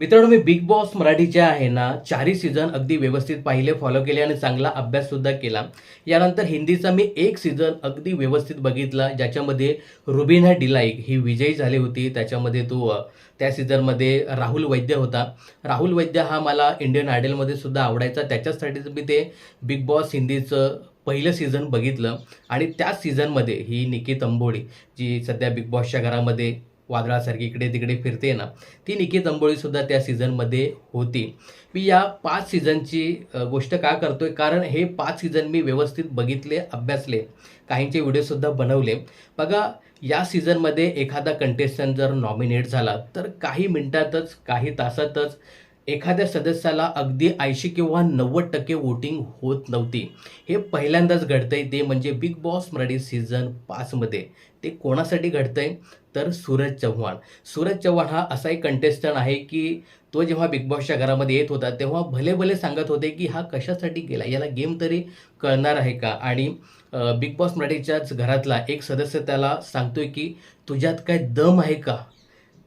मित्रांनो मी big boss मराठीचे आहे ना चारही सीझन अगदी व्यवस्थित पाहिले फॉलो केले आणि चांगला अभ्यास सुद्धा केला. यानंतर हिंदीचा मी एक सीझन अगदी व्यवस्थित बघितला ज्याच्यामध्ये रुबिना डिलाईक ही विजयी झाली होती. त्याच्यामध्ये तो त्या सीझनमध्ये राहुल वैद्य होता. राहुल वैद्य हा मला इंडियन आयडलमध्ये सुद्धा आवडायचा. त्याच्यासाठीच मी ते बिग बॉस हिंदीचं पहिलं सीझन बघितलं. आणि त्याच सीझनमध्ये ही निकित अंबोळी जी सध्या बिग बॉसच्या घरामध्ये वादळासारखी इकडे तिकडे फिरते ना ती निकी जंबोळीसुद्धा त्या सीझनमध्ये होती. मी या पाच सीझनची गोष्ट का करतोय? कारण हे पाच सीझन मी व्यवस्थित बघितले अभ्यासले काहींचे व्हिडिओसुद्धा बनवले. बघा या सीझनमध्ये एखादा कंटेस्टंट जर नॉमिनेट झाला तर काही मिनिटातच काही तासातच एखाद्या सदस्याला अगदी ऐंशी किंवा नव्वद टक्के वोटिंग होत नव्हती. हे पहिल्यांदाच घडतंय. ते म्हणजे बिग बॉस मराठी सीझन पाचमध्ये ते कोणासाठी घडतंय? तर सूरज चव्हाण. सूरज चव्हाण हा असा एक कंटेस्टंट आहे की तो जेव्हा बिग बॉसच्या घरामध्ये येत होता तेव्हा भले भले सांगत होते की हा कशासाठी गेला? याला गेम तरी कळणार आहे का? आणि बिग बॉस मराठीच्याच घरातला एक सदस्य त्याला सांगतोय की तुझ्यात काय दम आहे का?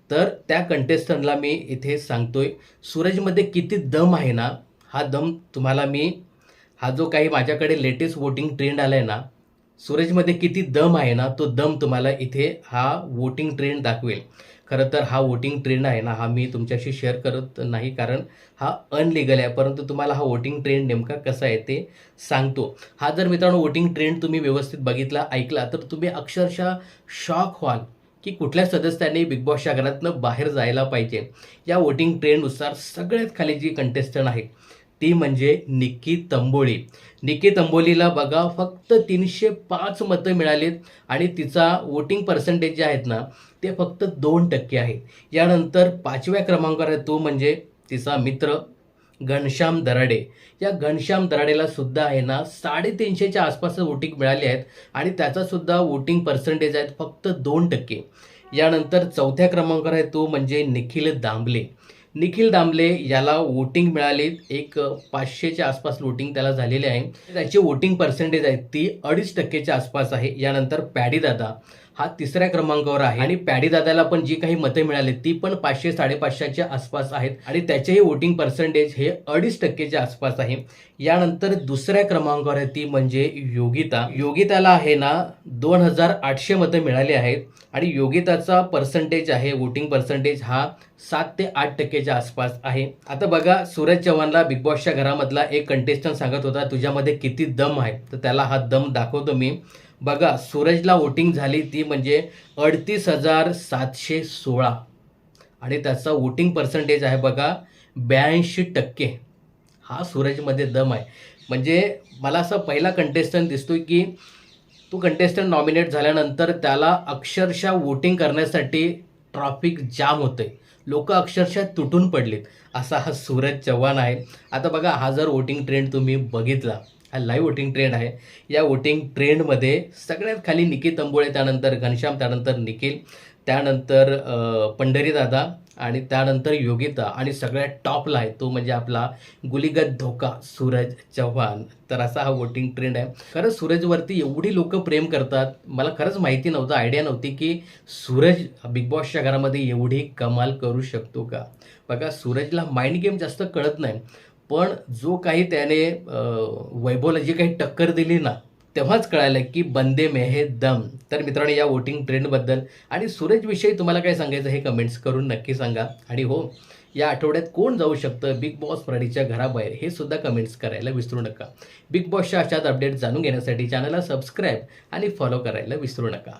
तर त्या कंटेस्टंटला मी इथे सांगतोय सूरजमध्ये किती दम आहे ना हा दम तुम्हाला मी हा जो काही माझ्याकडे लेटेस्ट वोटिंग ट्रेंड आलाय ना सूरजमध्ये किती दम आहे ना तो दम तुम्हाला इथे हा वोटिंग ट्रेंड दाखवेल. खरं तर हा वोटिंग ट्रेंड आहे ना हा मी तुमच्याशी शेअर करत नाही कारण हा अनलिगल आहे परंतु तुम्हाला हा वोटिंग ट्रेंड नेमका कसा आहे ते सांगतो. हा जर मित्रांनो वोटिंग ट्रेंड तुम्ही व्यवस्थित बघितला ऐकला तर तुम्ही अक्षरशः शॉक व्हाल. की कुठल्या सदस्याने बिग बॉसच्या घरातनं बाहेर जायला पाहिजे. या वोटिंग ट्रेंडनुसार सगळ्यात खाली जी कंटेस्टंट आहे ती म्हणजे निक्की तंबोळी. निक्की तंबोलीला बघा फक्त तीनशे पाच मतं मिळालीत आणि तिचा वोटिंग पर्सेंटेज जे आहेत ना ते फक्त दोन टक्के आहे. यानंतर पाचव्या क्रमांकावर आहे तो म्हणजे तिचा मित्र घनश्याम दराडे. या घनश्याम दराडेला सुद्धा आहे ना साडेतीनशेच्या आसपास वोटिंग मिळाली आहेत आणि त्याचा सुद्धा वोटिंग पर्सेंटेज आहेत फक्त दोन टक्के. यानंतर चौथ्या क्रमांकावर आहे तो म्हणजे निखिल दांबले निखिल दामले याला वोटिंग मिळाली. एक पाचशेच्या आसपास वोटिंग त्याला झालेले आहे. त्याची वोटिंग पर्सेंटेज आहे ती अडीच टक्केच्या आसपास आहे. यानंतर पॅडी दादा हा तिसऱ्या क्रमांकावर आहे. आणि पॅडी दादाला पण जी काही मते मिळाली ती पण पाचशे साडेपाचशेच्या आसपास आहेत. आणि त्याचेही वोटिंग पर्सेंटेज हे अडीच टक्केच्या आसपास आहे. यानंतर दुसऱ्या क्रमांकावर आहे ती म्हणजे योगिता. योगिताला आहे ना दोन हजार आठशे मतं मिळाली आहेत. आणि योगिताचा पर्सेंटेज आहे वोटिंग पर्सेंटेज हा सात ते आठ टक्केच्या आसपास आहे. आता बघा सूरज चव्हाणला बिग बॉसच्या घरामधला एक कंटेस्टंट सांगत होता तुझ्यामध्ये किती दम आहे? तर त्याला हा दम दाखवतो मी. बघा सूरजला वोटिंग झाली ती म्हणजे अडतीस हजार सातशे सोळा. आणि त्याचा वोटिंग पर्सेंटेज आहे बघा ब्याऐंशी टक्के. हा सूरजमध्ये दम आहे. म्हणजे मला असा पहिला कंटेस्टंट दिसतोय की तो कंटेस्टंट नॉमिनेट झाल्यानंतर त्याला अक्षरशः वोटिंग करण्यासाठी ट्रॉफिक जाम होते लोक अक्षरशः तुटून पडलीत. असा हा सूरज चव्हाण आहे. आता बघा हा जर वोटिंग ट्रेंड तुम्ही बघितला हा लाईव्ह वोटिंग ट्रेंड आहे. या वोटिंग ट्रेंडमध्ये सगळ्यात खाली निखिल तंबोळे त्यानंतर घनश्याम त्यानंतर निखिल त्यानंतर पंढरीदादा आणि त्यानंतर योगिता आणि सगळ्यात टॉपला आहे तो म्हणजे आपला गुलिगत धोका सूरज चव्हाण. तर असा हा वोटिंग ट्रेंड आहे. खरंच सूरजवरती एवढी लोक प्रेम करतात मला खरंच माहिती नव्हतं आयडिया नव्हती की सूरज बिग बॉसच्या घरामध्ये एवढी कमाल करू शकतो का? बघा सूरजला माइंड गेम जास्त कळत नाही. पण जो काही त्याने वैभवला जी काही टक्कर दिली ना तेव्हाच कळालं की बंदे मेहे दम. तर मित्रांनो या वोटिंग ट्रेंडबद्दल आणि सूरजविषयी तुम्हाला काय सांगायचं हे कमेंट्स करून नक्की सांगा. आणि हो या आठवड्यात कोण जाऊ शकतं बिग बॉस मराठीच्या घराबाहेर? हे सुद्धा कमेंट्स करायला विसरू नका. बिग बॉसच्या अशाच अपडेट जाणून घेण्यासाठी चॅनलला सबस्क्राईब आणि फॉलो करायला विसरू नका.